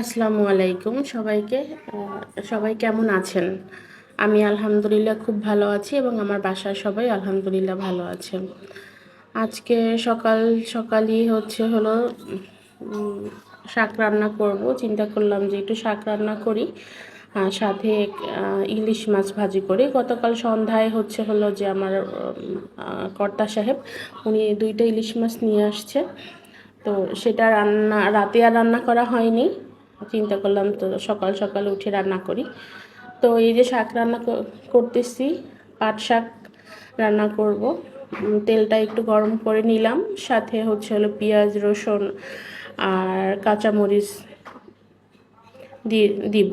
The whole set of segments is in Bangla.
আসসালামু আলাইকুম সবাইকে। সবাই কেমন আছেন? আমি আলহামদুলিল্লাহ খুব ভালো আছি এবং আমার বাসার সবাই আলহামদুলিল্লাহ ভালো আছে। আজকে সকাল, সকালই হচ্ছে হলো শাক রান্না করব। চিন্তা করলাম যে একটু শাক রান্না করি। সাথে ইলিশ মাছ ভাজি করি। গতকাল সন্ধ্যায় হচ্ছে হলো যে আমার কর্তা সাহেব, উনি দুইটা ইলিশ মাছ নিয়ে আসছে। তো সেটা রান্না, রাতে আর রান্না করা হয়নি। চিন্তা করলাম তো সকাল সকাল উঠে রান্না করি। তো এই যে শাক রান্না করতেছি, পাট শাক রান্না করব। তেলটা একটু গরম করে নিলাম। সাথে হচ্ছে হলো পেঁয়াজ, রসুন আর কাঁচামরিচ দিয়ে দিব।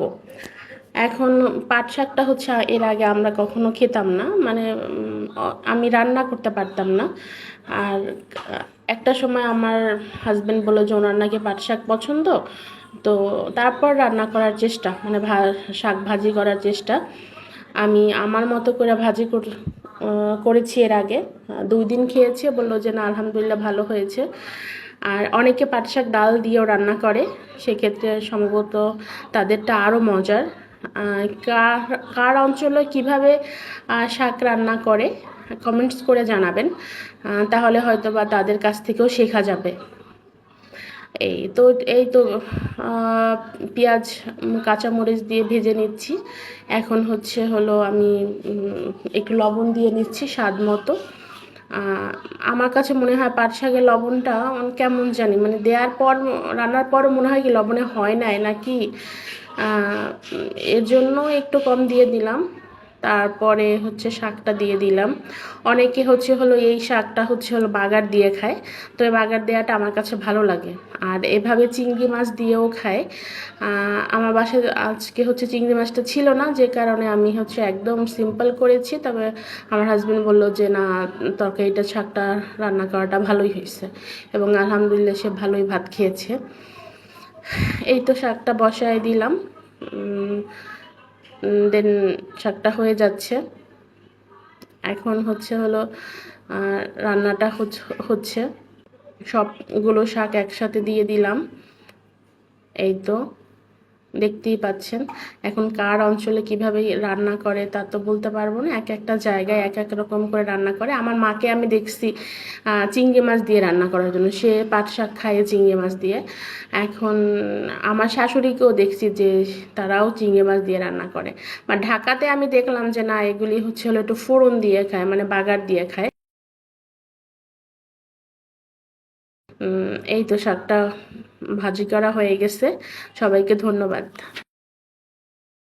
এখন পাট শাকটা হচ্ছে এর আগে আমরা কখনো খেতাম না। মানে আমি রান্না করতে পারতাম না। আর একটা সময় আমার হাজব্যান্ড বলল যে, ওনার নাকি পাট শাক পছন্দ? তো তারপর রান্না করার চেষ্টা মানে শাক ভাজি করার চেষ্টা। আমি আমার মতো করে ভাজি কর- করেছি এর আগে। দুই দিন খেয়েছি, বলল যে না, আলহামদুলিল্লাহ ভালো হয়েছে। আর অনেকে পাট শাক ডাল দিয়েও রান্না করে, সেক্ষেত্রে সম্ভবত তাদেরটা আরও মজার। কার কার অঞ্চলে কীভাবে শাক রান্না করে, কমেন্টস করে জানাবেন। তাহলে হয়তো বা তাদের কাছ থেকেও শেখা যাবে। এই তো এই তো পেঁয়াজ কাঁচামরিচ দিয়ে ভেজে নিচ্ছি। এখন হচ্ছে হলো আমি একটু লবণ দিয়ে নিচ্ছি স্বাদ মতো। আমার কাছে মনে হয় পাট শাকের লবণটা কেমন জানি মানে দেওয়ার পর, রান্নার পর মনে হয় কি লবণে হয় নাই নাকি? এর জন্য একটু কম দিয়ে দিলাম। তারপরে হচ্ছে শাকটা দিয়ে দিলাম। অনেকে হচ্ছে হলো এই শাকটা হচ্ছে হলো বাগার দিয়ে খায়। তো এই বাগার দেওয়াটা আমার কাছে ভালো লাগে। আর এভাবে চিংড়ি মাছ দিয়েও খায়। আমার বাসায় আজকে হচ্ছে চিংড়ি মাছটা ছিল না, যে কারণে আমি হচ্ছে একদম সিম্পল করেছি। তবে আমার হাজব্যান্ড বলল যে, না, তরকারিটা, শাকটা রান্না করাটা ভালোই হয়েছে। এবং আলহামদুলিল্লাহ সে ভালোই ভাত খেয়েছে। এই তো শাকটা বসায় দিলাম। দেন শাকটা হয়ে যাচ্ছে। এখন হচ্ছে হলো রান্নাটা হচ্ছে- হচ্ছে। সবগুলো শাক একসাথে দিয়ে দিলাম। এই তো। দেখতেই পাচ্ছেন। এখন কার অঞ্চলে কীভাবে রান্না করে তা তো বলতে পারব না। এক একটা জায়গায় এক এক রকম করে রান্না করে। আমার মাকে আমি দেখছি চিংড়ি মাছ দিয়ে রান্না করার জন্য। সে পাট শাক খায় চিংড়ি মাছ দিয়ে। এখন আমার শাশুড়িকেও দেখছি যে তারাও চিংড়ি মাছ দিয়ে রান্না করে। বা ঢাকাতে আমি দেখলাম যে না, এগুলি হচ্ছে হলো একটু ফোড়ন দিয়ে খায় মানে বাগার দিয়ে খায়। এই তো শাকটা ভাজি করা হয়ে গেছে। সবাইকে ধন্যবাদ।